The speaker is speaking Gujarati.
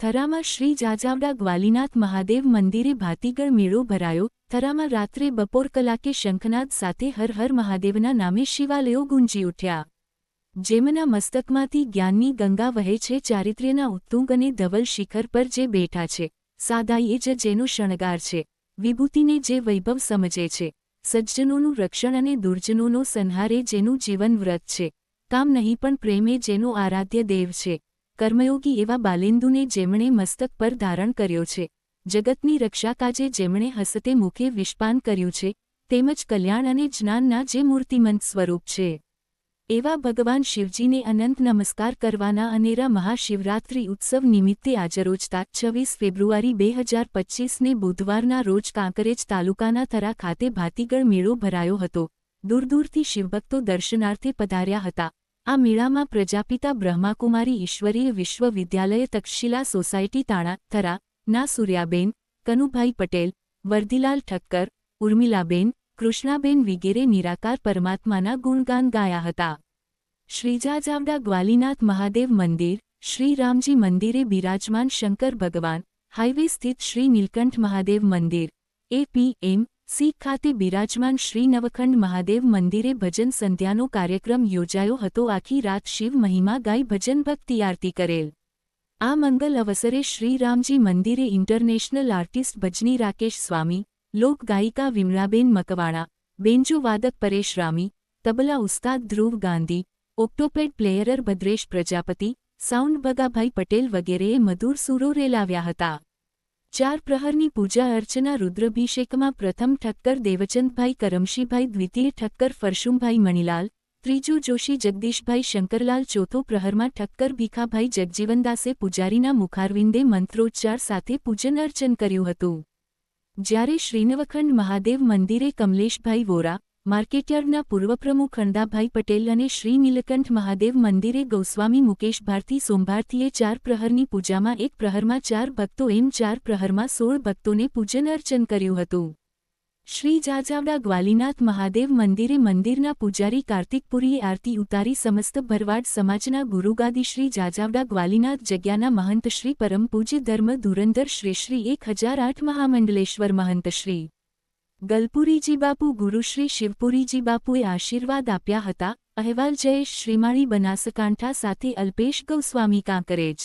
થરામાં શ્રી જાજાવડા ગ્વાલીનાથ મહાદેવ મંદિરે ભાતીગળ મેળો ભરાયો. થરામાં રાત્રે બપોર કલાકે શંખનાદ સાથે હર હર મહાદેવના નામે શિવાલયો ગુંજી ઉઠ્યા. જેમના મસ્તકમાંથી જ્ઞાનની ગંગા વહે છે, ચારિત્ર્યના ઉત્તુંગ અને ધવલ શિખર પર જે બેઠા છે સાદાઈએ જ જેનો શણગાર છે, વિભૂતિને જે વૈભવ સમજે છે, સજ્જનોનું રક્ષણ અને દુર્જનોનો સંહારે જેનું જીવન વ્રત છે, કામ નહીં પણ પ્રેમે જેનો આરાધ્ય દેવ છે. કર્મયોગી એવા બાલેન્દુને જેમણે મસ્તક પર ધારણ કર્યો છે. જગતની રક્ષા કાજે જેમણે હસતે મુખે વિશ્પાન કર્યું છે, તેમજ કલ્યાણ અને જ્ઞાનના જે મૂર્તિમંત સ્વરૂપ છે. એવા ભગવાન શિવજીને અનંત નમસ્કાર કરવાના અનેરા મહાશિવરાત્રિ ઉત્સવ નિમિત્તે આજરોજતા છવ્વીસ ફેબ્રુઆરી બે હજાર પચ્ચીસને બુધવારના રોજ કાંકરેજ તાલુકાના થરા ખાતે ભાતીગળ મેળો ભરાયો હતો. દૂર દૂરથી શિવભક્તો દર્શનાર્થે પધાર્યા હતા. આ મેળામાં પ્રજાપિતા બ્રહ્માકુમારી ઈશ્વરીય વિશ્વવિદ્યાલય તક્ષશિલા સોસાયટી તાણા, થરા, ના સૂર્યાબેન, કનુભાઈ પટેલ, વર્દીલાલ ઠક્કર, ઉર્મિલાબેન, કૃષ્ણાબેન વિગેરે નિરાકાર પરમાત્માના ગુણગાન ગાયા હતા. શ્રીજાજાવડા ગ્વાલીનાથ મહાદેવ મંદિર, શ્રી રામજી મંદિરે બિરાજમાન શંકર ભગવાન હાઇવે સ્થિત શ્રી નીલકંઠ મહાદેવ મંદિર એપીએમ સી ખાતે બિરાજમાન શ્રી નવખંડ મહાદેવ મંદિરે ભજન સંધ્યાનો કાર્યક્રમ યોજાયો હતો. આખી રાત શિવ મહિમા ગાઈ ભજન ભક્તિ આરતી કરેલ. આ મંગલ અવસરે શ્રીરામજી મંદિરે ઇન્ટરનેશનલ આર્ટિસ્ટ ભજની રાકેશ સ્વામી લોકગાયિકા વિમળાબેન મકવાણા, બેન્જો વાદક પરેશ રામી, તબલા ઉસ્તાદ Dhruv Gandhi, octopad player Bhadresh Prajapati, sound Bagabhai Patel વગેરેએ મધુર સુરો રેલાવ્યા હતા. ચાર પ્રહરની પૂજા અર્ચના રુદ્રભિષેકમાં પ્રથમ ઠક્કર દેવચંદભાઈ કરમશીભાઈ, દ્વિતીય ઠક્કર ફરશુમભાઈ મણિલાલ, ત્રીજો જોશી જગદીશભાઈ શંકરલાલ, ચોથો પ્રહરમાં ઠક્કર ભીખાભાઈ જગજીવનદાસે પૂજારીના મુખારવિંદે મંત્રોચ્ચાર સાથે પૂજન અર્ચન કર્યું હતું. જ્યારે શ્રીનવખંડ મહાદેવ મંદિરે કમલેશભાઈ વોરા માર્કેટયાર્ડના પૂર્વ પ્રમુખ ખંડાભાઈ પટેલ અને શ્રી નીલકંઠ મહાદેવ મંદિરે ગૌસ્વામી મુકેશ ભારતી સોમભારતીએ ચાર પ્રહરની પૂજામાં એક પ્રહરમાં ચાર ભક્તો એમ ચાર પ્રહરમાં સોળ ભક્તોને પૂજન અર્ચન કર્યું હતું. શ્રી જાજાવડા ગ્વાલીનાથ મહાદેવ મંદિરે મંદિરના પૂજારી કાર્તિકપુરીએ આરતી ઉતારી સમસ્ત ભરવાડ સમાજના ગુરુગાદી શ્રી જાજાવડા ગ્વાલીનાથ જગ્યાના મહંત શ્રી પરમ પૂજ્ય ધર્મ ધુરંધર શ્રી શ્રી એક હજાર આઠ મહામંડલેશ્વર મહંત શ્રી ગલપુરીજી બાપુ ગુરુશ્રી શિવપુરીજી બાપુએ આશીર્વાદ આપ્યા હતા. અહેવાલ જયેશ શ્રીમાળી બનાસકાંઠા સાથે અલ્પેશ ગૌસ્વામી કાંકરેજ.